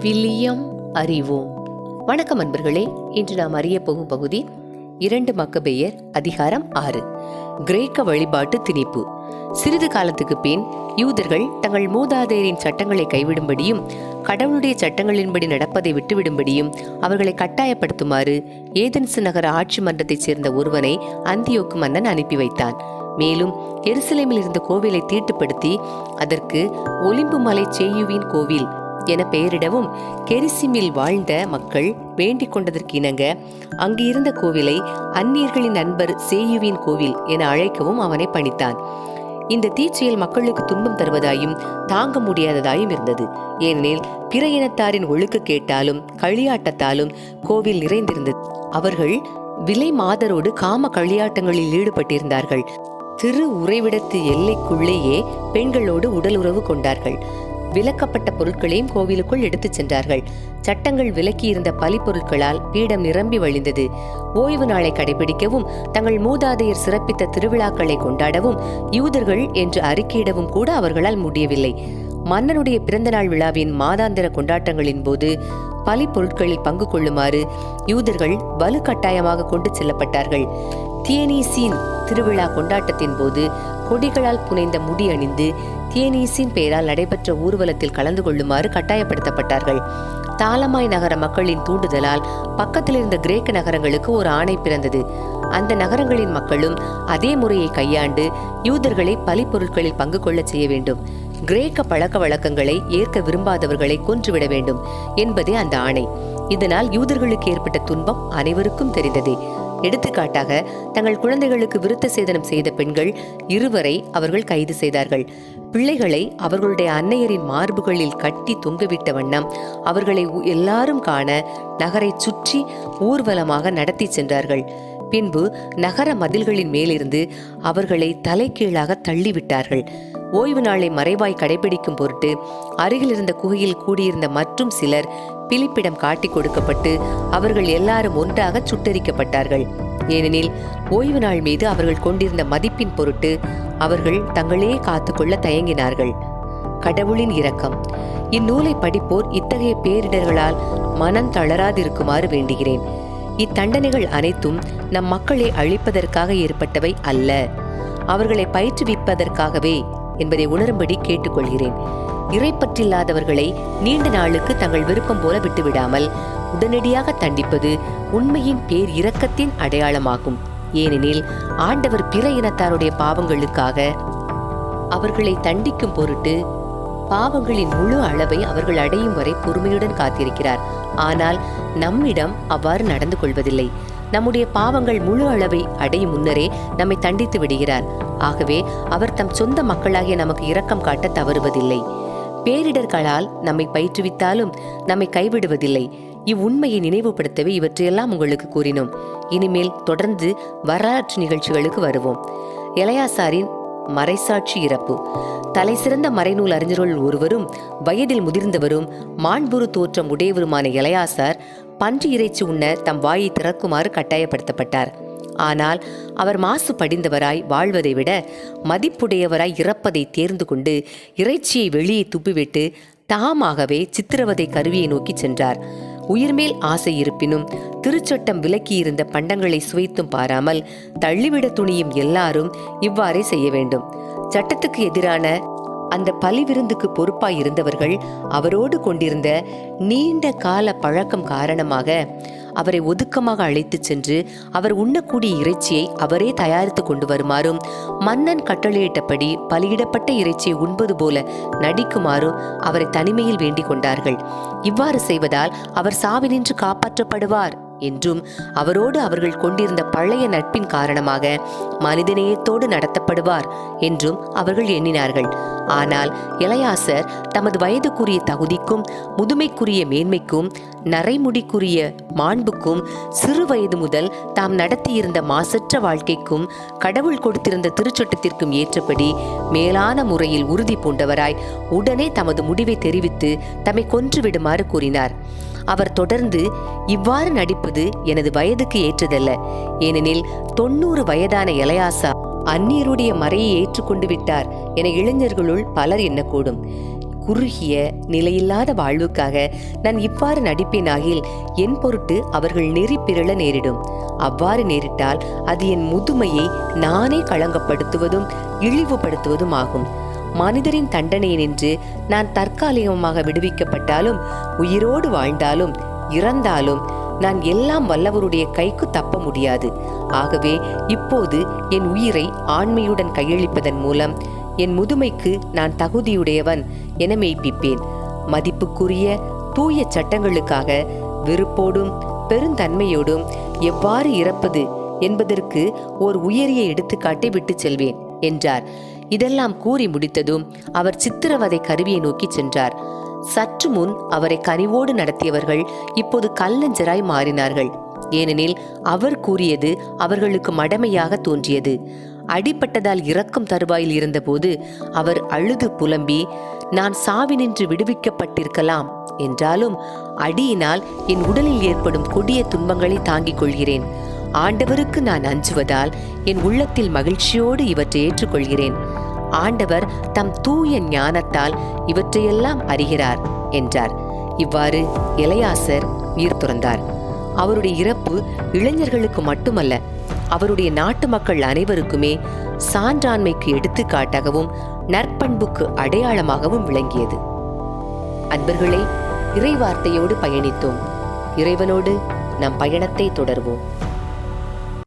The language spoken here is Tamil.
விவிலியம் அறிவோம். வணக்கம் அன்பர்களே இன்று நாம் அறிய போகும் பகுதி இரண்டு மக்கபெயர் அதிகாரம் ஆறு. கிரேக்க வழிபாட்டு திணிப்பு. சிறிது காலத்துக்கு பின் யூதர்கள் தங்கள் மூதாதையரின் சட்டங்களை கைவிடும்படியும் கடவுளுடைய சட்டங்களின்படி நடப்பதை விட்டுவிடும்படியும் அவர்களை கட்டாயப்படுத்துமாறு ஏதென்சு நகர ஆட்சி மன்றத்தைச் சேர்ந்த ஒருவனை அந்தியோக்கு மன்னன் அனுப்பி வைத்தான். மேலும் எருசலேமில் இருந்த கோவிலை தீட்டுப்படுத்தி அதற்கு ஒலிம்பு மலை சேயுவின் கோவில் என பெயரிடவும் கெரிசிமில் வாழ்ந்த மக்கள் வேண்டிக் கொண்டதற்கு இணங்க அங்கு இருந்த கோவிலை அந்நியர்களின் நண்பர் சேயுவின் கோவில் என அழைக்கவும் அவனை பணித்தான். இந்த தீச்செயல் மக்களுக்கு துன்பம் தருவதாயும் தாங்க முடியாததாயும் இருந்தது. ஏனெனில் பிற இனத்தாரின் ஒழுக்கு கேட்டாலும் களியாட்டத்தாலும் கோவில் நிறைந்திருந்தது. அவர்கள் விலை மாதரோடு காம களியாட்டங்களில் ஈடுபட்டிருந்தார்கள். திரு உறைவிடத்து எல்லைக்குள்ளேயே பெண்களோடு உடல் உறவு கொண்டார்கள். விலக்கப்பட்ட பொருட்களையும் கோவிலுக்குள் எடுத்துச் சென்றார்கள். சட்டங்கள் விலக்கியிருந்த பலி பொருட்களால் பீடம் நிரம்பி வழிந்தது. ஓய்வு நாளை கடைபிடிக்கவும் தங்கள் மூதாதையர் சிறப்பித்த திருவிழாக்களை கொண்டாடவும் யூதர்கள் என்று அறிக்கையிடவும் கூட அவர்களால் முடியவில்லை. மன்னனுடைய பிறந்தநாள் விழாவின் மாதாந்திர கொண்டாட்டங்களின் போது பலி பொருட்களில் பங்கு கொள்ளுமாறு யூதர்கள் வலுக்கட்டாயமாக கொண்டு செல்லப்பட்டார்கள். தியனீசீன் திருவிழா கொண்டாட்டத்தின் போது கொடிகளால் புனைந்த முடி அணிந்து தியனீசின் பெயரால் நடைபெற்ற ஊர்வலத்தில் கலந்து கொள்ளுமாறு கட்டாயப்படுத்தப்பட்டார்கள். தாலமாய் நகர மக்களின் தூண்டுதலால் பக்கத்தில் இருந்த கிரேக்க நகரங்களுக்கு ஒரு ஆணை பிறந்தது. அந்த நகரங்களின் மக்களும் அதே முறையை கையாண்டு யூதர்களை பலி பொருட்களில் பங்கு கொள்ளச் செய்ய வேண்டும். கிரேக்க பழக்க வழக்கங்களை ஏற்க விரும்பாதவர்களை கொன்றுவிட வேண்டும் என்பதே அந்த ஆணை. இதனால் யூதர்களுக்கு ஏற்பட்ட துன்பம் அனைவருக்கும் தெரிந்ததே. எடுத்துக்காட்டாக தங்கள் குழந்தைகளுக்கு விருத்த சேதனம் செய்த பெண்கள் இருவரை அவர்கள் கைது செய்தார்கள். பிள்ளைகளை அவர்களுடைய அன்னையரின் மார்புகளில் கட்டி தொங்கவிட்ட வண்ணம் அவர்களை உ- எல்லாரும் காண நகரைச் சுற்றி ஊர்வலமாக நடத்தி சென்றார்கள். பின்பு நகர மதில்களின் மேலிருந்து அவர்களை தலைகீழாக தள்ளிவிட்டார்கள். ஓய்வு நாளை மறைவாய் கடைபிடிக்கும் பொருட்டு அருகில் இருந்த குகையில் கூடியிருந்த மற்றும் சிலர் பிலிப்பிடம் காட்டிக் கொடுக்கப்பட்டு அவர்கள் எல்லாரும் ஒன்றாக சுட்டரிக்கப்பட்டார்கள். ஏனெனில் ஓய்வு நாள் மீது அவர்கள் கொண்டிருந்த மதிப்பின் பொருட்டு அவர்கள் தங்களே காத்துக்கொள்ள தயங்கினார்கள். கடவுளின் இரக்கம். இந்நூலை படிப்போர் இத்தகைய பேரிடர்களால் மனம் தளராதிருக்குமாறு வேண்டுகிறேன். இத்தண்டனைகள் அனைத்தும் நம் மக்களை அழிப்பதற்காக ஏற்பட்டவை அல்ல. அவர்களை பயிற்றுவிப்பதற்காகவே என்பதை உணரும்படி கேட்டுக்கொள்கிறேன். இறைப்பற்றில்லாதவர்களை நீண்ட நாளுக்கு தங்கள் விருப்பம் போல விட்டுவிடாமல் உடனடியாக தண்டிப்பது உண்மையின் பேர் இரக்கத்தின் அடையாளமாகும். ஏனெனில் ஆண்டவர் பிற இனத்தாருடைய பாவங்களுக்காக அவர்களை தண்டிக்கும் பொருட்டு பாவங்களின் முழு அளவை அவர்கள் அடையும் வரை பொறுமையுடன் காத்திருக்கிறார். ஆனால் நம்மிடம் அவ்வாறு நடந்து கொள்வதில்லை. நம்முடைய பாவங்கள் முழு அளவை அடையும் முன்னரே நம்மை தண்டித்து விடுகிறார். ஆகவே அவர் தம் சொந்த மக்களாகிய நமக்கு இரக்கம் காட்ட தவறுவதில்லை. பேரிடர்களால் நம்மை பயிற்றுவித்தாலும் நம்மை கைவிடுவதில்லை. இவ்வுண்மையை நினைவுபடுத்தவே இவற்றையெல்லாம் உங்களுக்கு கூறினோம். இனிமேல் தொடர்ந்து வரலாற்று நிகழ்ச்சிகளுக்கு வருவோம். இளையாசாரின் மறைசாட்சி இறப்பு. தலைசிறந்த மறைநூல் அறிஞர்கள் ஒருவரும் வயதில் முதிர்ந்தவரும் மாண்புரு தோற்றம் உடையவருமான இளையாசார் பன்றி இறைச்சி உண்ண தம் வாயை திறக்குமாறு கட்டாயப்படுத்தப்பட்டார். ஆனால் அவர் மாசு படிந்தவராய் வாழ்வதை விட மதிப்புடையவராய் இறப்பதை தேர்ந்து கொண்டு இறைச்சியை வெளியே துப்பிவிட்டு தாமாகவே சித்திரவதை கருவியை நோக்கி சென்றார். உயிர்மேல் ஆசை இருப்பினும் திருச்சட்டம் விலக்கியிருந்த பண்டங்களை சுவைத்தும் பாராமல் தள்ளிவிட துணியும் எல்லாரும் இவ்வாறே செய்ய வேண்டும். சட்டத்துக்கு எதிரான அந்த பலி விருந்துக்கு பொறுப்பாய் இருந்தவர்கள் அவரோடு கொண்டிருந்த நீண்ட கால பழக்கம் காரணமாக அவரை ஒதுக்கமாக அழைத்துச் சென்று அவர் உண்ணக்கூடிய இறைச்சியை அவரே தயாரித்து கொண்டு வருமாறும் மன்னன் கட்டளையிட்டபடி பலியிடப்பட்ட இறைச்சியை உண்பது போல நடிக்குமாறும் அவரை தனிமையில் வேண்டிக் கொண்டார்கள். இவ்வாறு செய்வதால் அவர் சாவினின்று காப்பாற்றப்படுவார். என்றும் அவரோடு அவர்கள் கொண்டிருந்த பழைய நட்பின் காரணமாக மனிதநேயத்தோடு நடத்தப்படுவார் என்றும் அவர்கள் எண்ணினார்கள். ஆனால் இளையாசர் தமது வயதுக்குரிய தகுதிக்கும் முதுமைக்குரிய மேன்மைக்கும் நரைமுடிக்குரிய மாண்புக்கும் சிறு வயது முதல் தாம் நடத்தியிருந்த மாசற்ற வாழ்க்கைக்கும் கடவுள் கொடுத்திருந்த திருச்சட்டத்திற்கும் ஏற்றபடி மேலான முறையில் உறுதி பூண்டவராய் உடனே தமது முடிவை தெரிவித்து தம்மை கொன்றுவிடுமாறு கூறினார். அவர் தொடர்ந்து இவ்வாறு நடிப்பது எனது வயதுக்கு ஏற்றதல்ல. ஏனெனில் தொண்ணூறு வயதான இளையாசா அந்நியருடைய மறையை ஏற்றுக்கொண்டு விட்டார் என இளைஞர்களுள் பலர் எண்ணக்கூடும். குறுகிய நிலையில்லாத வாழ்வுக்காக நான் இவ்வாறு நடிப்பேனாகில் என் பொருட்டு அவர்கள் நெறி பிறழ நேரிடும். அவ்வாறு நேரிட்டால் அது என் முதுமையை நானே களங்கப்படுத்துவதும் இழிவுபடுத்துவதும் ஆகும். மனிதரின் தண்டனை நின்று நான் தற்காலிகமாக விடுவிக்கப்பட்டாலும் உயிரோடு வாழ்ந்தாலும் இறந்தாலும் நான் எல்லாம் வல்லவருடைய கைக்கு தப்ப முடியாது. ஆகவே இப்போது என் உயிரை ஆண்மையுடன் கையளிப்பதன் மூலம் என் முதுமைக்கு நான் தகுதியுடையவன் என மெய்ப்பிப்பேன். மதிப்புக்குரிய தூய சட்டங்களுக்காக வெறுப்போடும் பெருந்தன்மையோடும் எவ்வாறு இறப்பது என்பதற்கு ஓர் உயரிய எடுத்துக்காட்டை விட்டுச் செல்வேன் என்றார். இதெல்லாம் கூறி முடித்ததும் அவர் சித்திரவதை கருவியை நோக்கி சென்றார். சற்று முன் அவரை கனிவோடு நடத்தியவர்கள் இப்போது கல்லஞ்சராய் மாறினார்கள். ஏனெனில் அவர் கூறியது அவர்களுக்கு மடமையாக தோன்றியது. அடிப்பட்டதால் இறக்கும் தருவாயில் இருந்தபோது அவர் அழுது புலம்பி நான் சாவினின்று விடுவிக்கப்பட்டிருக்கலாம். என்றாலும் அடியினால் என் உடலில் ஏற்படும் கொடிய துன்பங்களை தாங்கிக் கொள்கிறேன். ஆண்டவருக்கு நான் அஞ்சுவதால் என் உள்ளத்தில் மகிழ்ச்சியோடு இவற்றை ஏற்றுக்கொள்கிறேன். ஆண்டவர் தம் தூய ஞானத்தால் இவற்றையெல்லாம் அறிகிறார் என்றார். இவ்வாறு இளையாசர் உயிர் துறந்தார். அவருடைய இறப்பு இளைஞர்களுக்கு மட்டுமல்ல அவருடைய நாட்டு மக்கள் அனைவருக்குமே சான்றாண்மைக்கு எடுத்துக்காட்டாகவும் நற்பண்புக்கு அடையாளமாகவும் விளங்கியது. அன்பர்களே இறைவார்த்தையோடு பயணித்தோம். இறைவனோடு நம் பயணத்தை தொடர்வோம்.